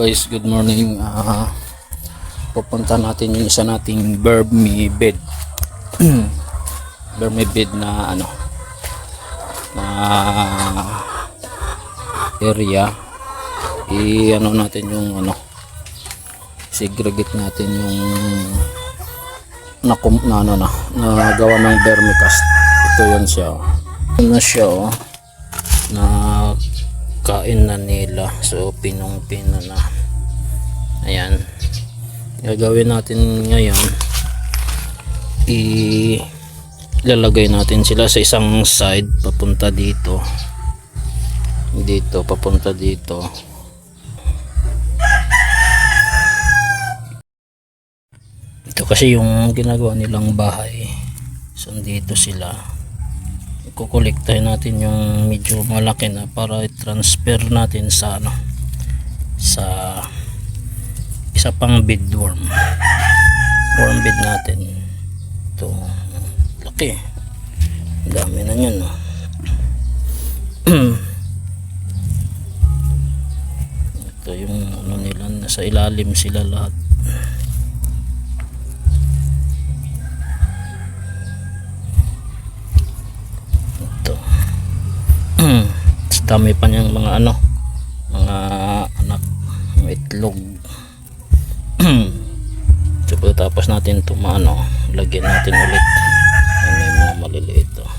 guys, good morning. Ah, pupunta natin yung isa nating Burmese bed. Burmese bed na ano na area. I ano natin yung ano segregate natin yung na, na ano na na gawa ng vermicast. Ito yan siya. oh. Na siya oh na kain na nila. So pinong pino na. Ayan. Gagawin natin ngayon ilalagay natin sila sa isang side papunta dito. Dito papunta dito. Ito kasi yung ginagawa nilang bahay. So dito sila kukolektahin natin yung medyo malaki na para i-transfer natin sa ano sa isa pang bed worm bed natin. Ito laki. Dami na yan no? ito yung ano nila nasa ilalim sila lahat dami pa niyang mga ano mga anak itlog. So tapos natin ito maano lagyan natin ulit. Yan yung mga maliliit oh.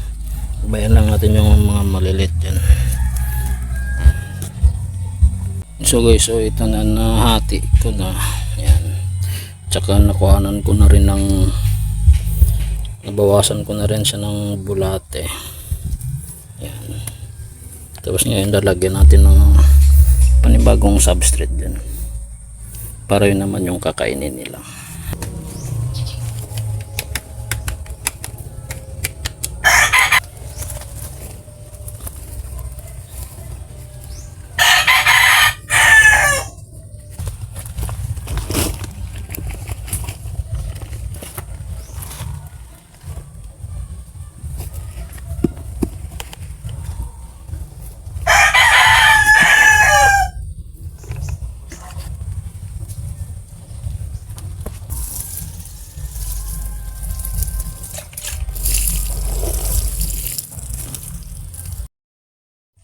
bayan lang natin yung mga maliliit yan so guys so ito na nahati ko na. Yan tsaka nakuhanan ko na rin ng nabawasan ko na rin siya ng bulate tapos ngayon lalagyan natin ng panibagong substrate din. Para yun naman yung kakainin nila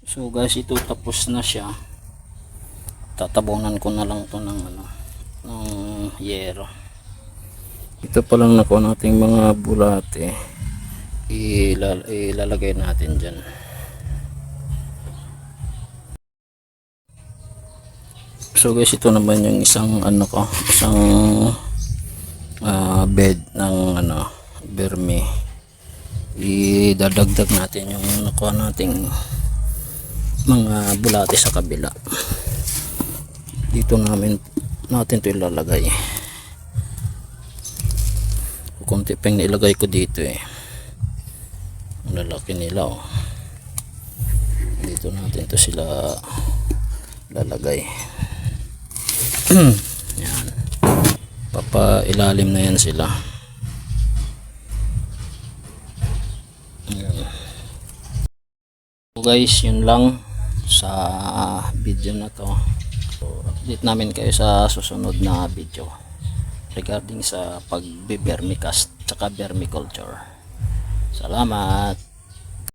So guys, ito tapos na siya. Tatabunan ko na lang to ng ano, ng yero. Ito pa lang nako nating mga bulate. Ilal ilalagay natin diyan. So guys, ito naman yung isang ano ko, isang ah, bed ng ano, berme. Idadagdag natin yung nakuha nating mga bulate sa kabila. Dito namin natin to ilalagay. Kunti pang nilagay ko dito eh. Ang lalaki nila oh. Dito natin to sila lalagay. Yan. Papa ilalim na yan sila. Ayan. So guys, yun lang sa video na to. So, update namin kayo sa susunod na video regarding sa pagbe-vermicast tsaka vermiculture. Salamat!